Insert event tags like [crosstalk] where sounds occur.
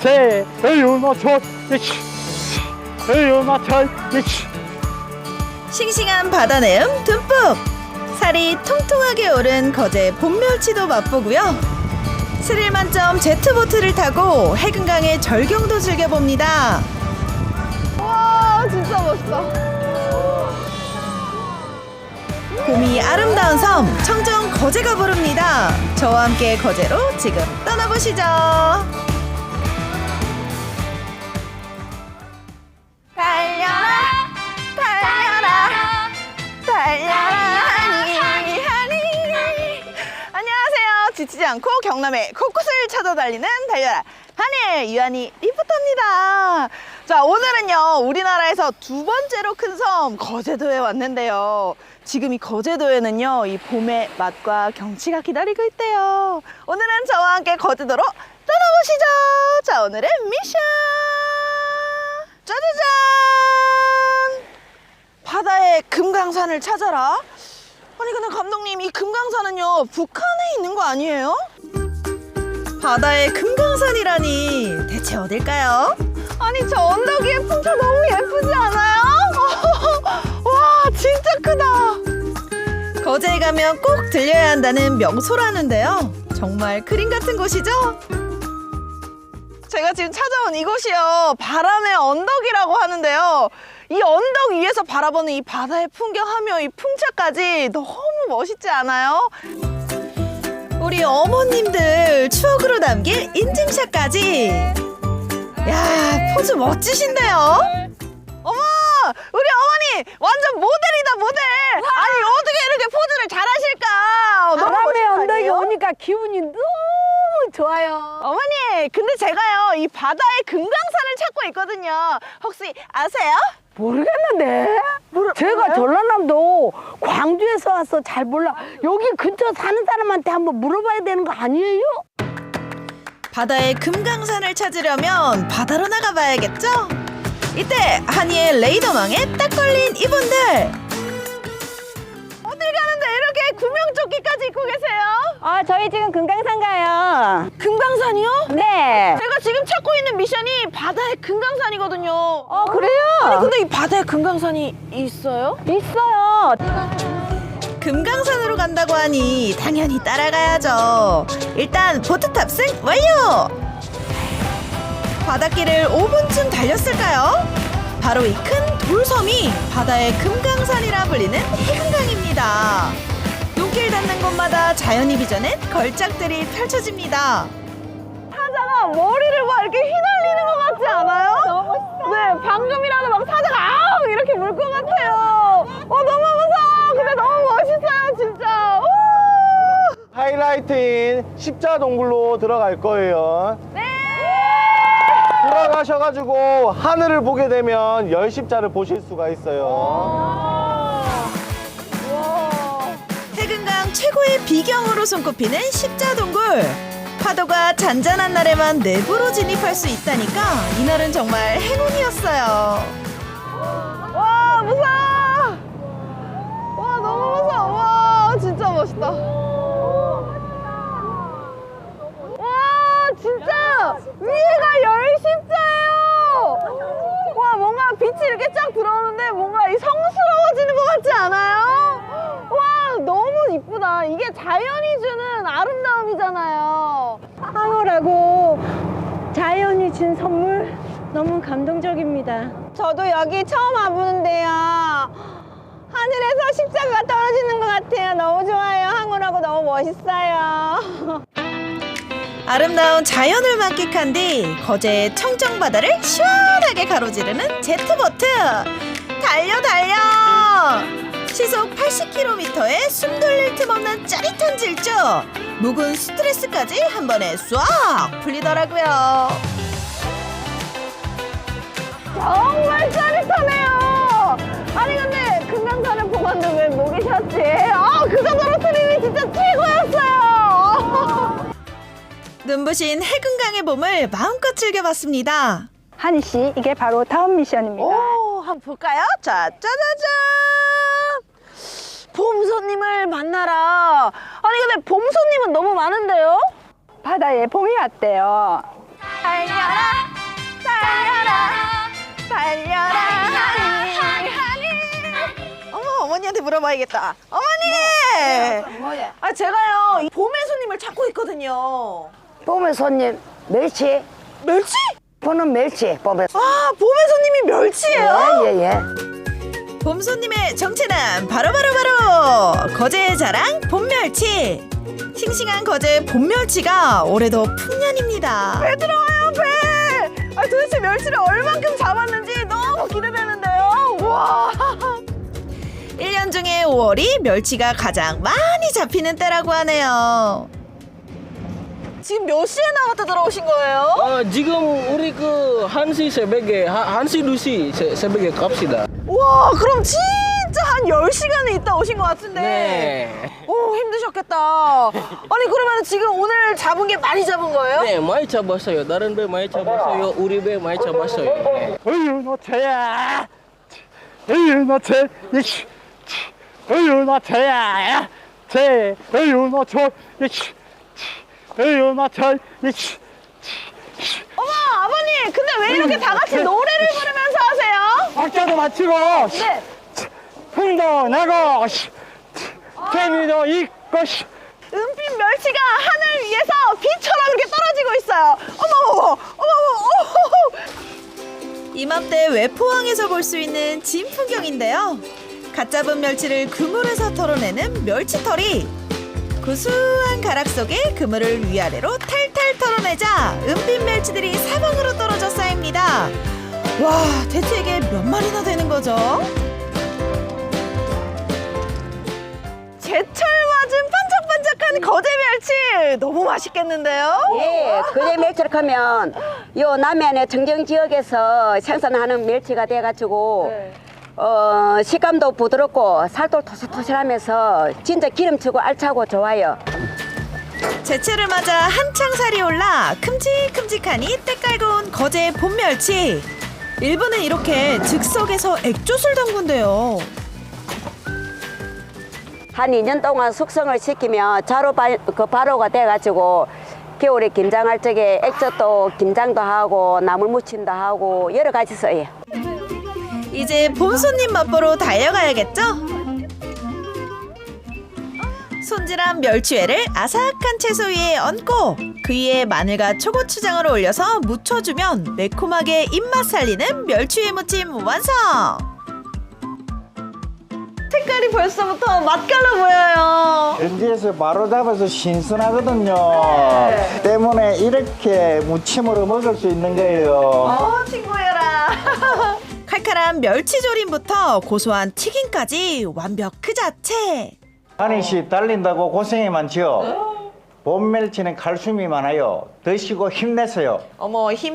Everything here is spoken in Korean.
제 이치 에유마차 이치 싱싱한 바다 내음 듬뿍. 살이 통통하게 오른 거제 봄멸치도 맛보고요. 스릴 만점 제트보트를 타고 해금강의 절경도 즐겨봅니다. 와 진짜 멋있다. 봄이 아름다운 섬 청정 거제가 부릅니다. 저와 함께 거제로 지금 떠나보시죠. 달려라 달려라 달려라 하니 하니 안녕하세요. 지치지 않고 경남의 곳곳을 찾아 달리는 달려라 하니 유한이 리포 터입니다 자 오늘은요 우리나라에서 두 번째로 큰 섬 거제도에 왔는데요 지금 이 거제도에는요 이 봄의 맛과 경치가 기다리고 있대요 오늘은 저와 함께 거제도로 떠나보시죠 자 오늘의 미션 짜자잔! 바다의 금강산을 찾아라? 아니 근데 감독님 이 금강산은요 북한에 있는 거 아니에요? 바다의 금강산이라니 대체 어딜까요? 아니 저 언덕 위에 풍차 너무 예쁘지 않아요? [laughs] 와 진짜 크다 거제에 가면 꼭 들려야 한다는 명소라는데요 정말 그림 같은 곳이죠? 제가 지금 찾아온 이곳이요 바람의 언덕이라고 하는데요 이 언덕 위에서 바라보는 이 바다의 풍경하며 이 풍차까지 너무 멋있지 않아요? 우리 어머님들 추억으로 남길 인증샷까지 야 포즈 멋지신데요? 어머 우리 어머니 완전 모델이다 모델 아니 어떻게 이렇게 포즈를 잘하실까 너무 바람의 멋있는 거 언덕에 아니에요? 오니까 기분이 너무 좋아요. 어머니 근데 제가요 이 바다의 금강산을 찾고 있거든요 혹시 아세요? 모르겠는데. 제가 전라남도 광주에서 와서 잘 몰라. 여기 근처 사는 사람한테 한번 물어봐야 되는 거 아니에요? 바다의 금강산을 찾으려면 바다로 나가봐야겠죠? 이때 한이의 레이더망에 딱 걸린 이분들 어딜 가는데 이렇게 구명조끼까지 입고 계세요? 아, 저희 지금 금강산 가요. 금강산이요? 네. 제가 지금 찾고 있는 미션이 바다의 금강산이거든요 어, 그래요? 아니 근데 이 바다에 금강산이 있어요? 있어요. 금강산으로 간다고 하니 당연히 따라가야죠. 일단 보트 탑승 완료! 바닷길을 5분쯤 달렸을까요? 바로 이 큰 돌섬이 바다의 금강산이라 불리는 해금강입니다. 눈길 닿는 곳마다 자연이 빚어낸 걸작들이 펼쳐집니다. 사자가 머리를 막 이렇게 휘날리는 것 같지 않아요? 너무 멋있어. 네, 방금이라도 막 사자가 아우 이렇게 물 것 같아요. 어, 너무 무서워. 근데 너무 멋있어요, 진짜. 우! 하이라이트인 십자 동굴로 들어갈 거예요 네. 들어가셔가지고 하늘을 보게 되면 열 십자를 보실 수가 있어요 해금강 최고의 비경으로 손꼽히는 십자동굴. 파도가 잔잔한 날에만 내부로 진입할 수 있다니까 이날은 정말 행운이었어요. 와, 무서워. 와, 너무 무서워. 와, 진짜 멋있다. 와, 진짜 위에가 열십자예요. 와, 뭔가 빛이 이렇게 쫙 들어오는데 뭔가 이 성스러워지는 것 같지 않아요? 와, 너무 이쁘다. 이게 자연이 주는 아름다움이잖아요. 황홀하고 자연이 준 선물 너무 감동적입니다. 저도 여기 처음 와보는데요. 하늘에서 십자가가 떨어지는 것 같아요. 너무 좋아요. 황홀하고 너무 멋있어요. [laughs] 아름다운 자연을 만끽한 뒤 거제의 청정 바다를 시원하게 가로지르는 제트보트 달려 달려 시속 80km에 숨 돌릴 틈 없는 짜릿한 질주 묵은 스트레스까지 한 번에 쏙 풀리더라고요 정말 짜릿하네요. 아니 근데 금강산을 보았는데 왜 목이 쉬었지? 눈부신 해금강의 봄을 마음껏 즐겨봤습니다 한희 씨, 이게 바로 다음 미션입니다. 오, 한번 볼까요? 자, 짜자잔! 봄손님을 만나라. 아니, 근데 봄손님은 너무 많은데요? 바다에 봄이 왔대요. 달려라 달려라 달려라 하니 하니 어머 어머니한테 물어봐야겠다 어머니 뭐야? 아 제가요 이 봄의 손님을 찾고 있거든요 봄의 손님 멸치. 멸치? 보는 멸치. 봄의 손. 아 봄의 손님이 멸치예요? 예, 예, 예. 봄 손님의 정체는 바로바로바로 거제의 자랑 봄멸치. 싱싱한 거제 봄멸치가 올해도 풍년입니다. 배 들어와요 배! 아 도대체 멸치를 얼만큼 잡았는지 너무 기대되는데요 우와 1년 중에 5월이 멸치가 가장 많이 잡히는 때라고 하네요. 지금 몇 시에 나갔다 들어오신 거예요? 어, 지금 우리 그 한시 새벽에 하- 한시 두시 새- 새벽에 갑시다. 와 그럼 진짜 한 10시간은 있다 오신 것 같은데 네. 오 힘드셨겠다 아니 그러면 지금 오늘 잡은 게 많이 잡은 거예요? 네, 많이 잡았어요. 다른 배 많이 잡았어요. 우리 배 많이 잡았어요. 네. 어휴 너 쟤야 어휴 이씨 어휴 너 쟤야 쟤 어휴 이씨 어휴 너저 이씨. 어머 아버님 근데 왜 이렇게 다 같이 노래를 부르면서 하세요? 박자도 맞추고 네. 흥도 내고 씨, 재미도 있고 씨. 은빛 멸치가 하늘 위에서 비처럼 이렇게 떨어지고 있어요. 어머머머 어머머머. 이맘때 외포항에서 볼 수 있는 진 풍경인데요. 갓 잡은 멸치를 그물에서 털어내는 멸치털이 구수한 가락 속에 그물을 위아래로 탈탈 털어내자 은빛 멸치들이 사방으로 떨어져 쌓입니다. 와, 대체 이게 몇 마리나 되는 거죠? 제철 맞은 반짝반짝한 거제 멸치 너무 맛있겠는데요? 예, 그래 멸치를 하면 요 남해안의 청정 지역에서 생산하는 멸치가 돼가지고 어, 식감도 부드럽고 살도 토실토실하면서 진짜 기름지고 알차고 좋아요. 제철을 맞아 한창 살이 올라 큼직큼직하니 때깔고 온 거제 봄멸치. 일부는 이렇게 즉석에서 액젓을 담근대요. 한 2년 동안 숙성을 시키면 자로 바, 그 바로가 돼가지고 겨울에 김장할 적에 액젓도 김장도 하고 나물 무침도 하고 여러 가지 써요. 이제 봄 손님 맛보러 달려가야겠죠? 손질한 멸치회를 아삭한 채소 위에 얹고 그 위에 마늘과 초고추장을 올려서 무쳐주면 매콤하게 입맛 살리는 멸치회 무침 완성! 색깔이 벌써부터 맛깔나 보여요 현지에서 바로 잡아서 신선하거든요. 때문에 이렇게 무침으로 먹을 수 있는 거예요. 어 친구여라 [laughs] 칼칼한 멸치조림부터 고소한 튀김까지 완벽 그 자체! 한희 씨 달린다고 고생이 많지요. 봄 멸치는 칼슘이 많아요. 드시고 힘내세요. 어머 힘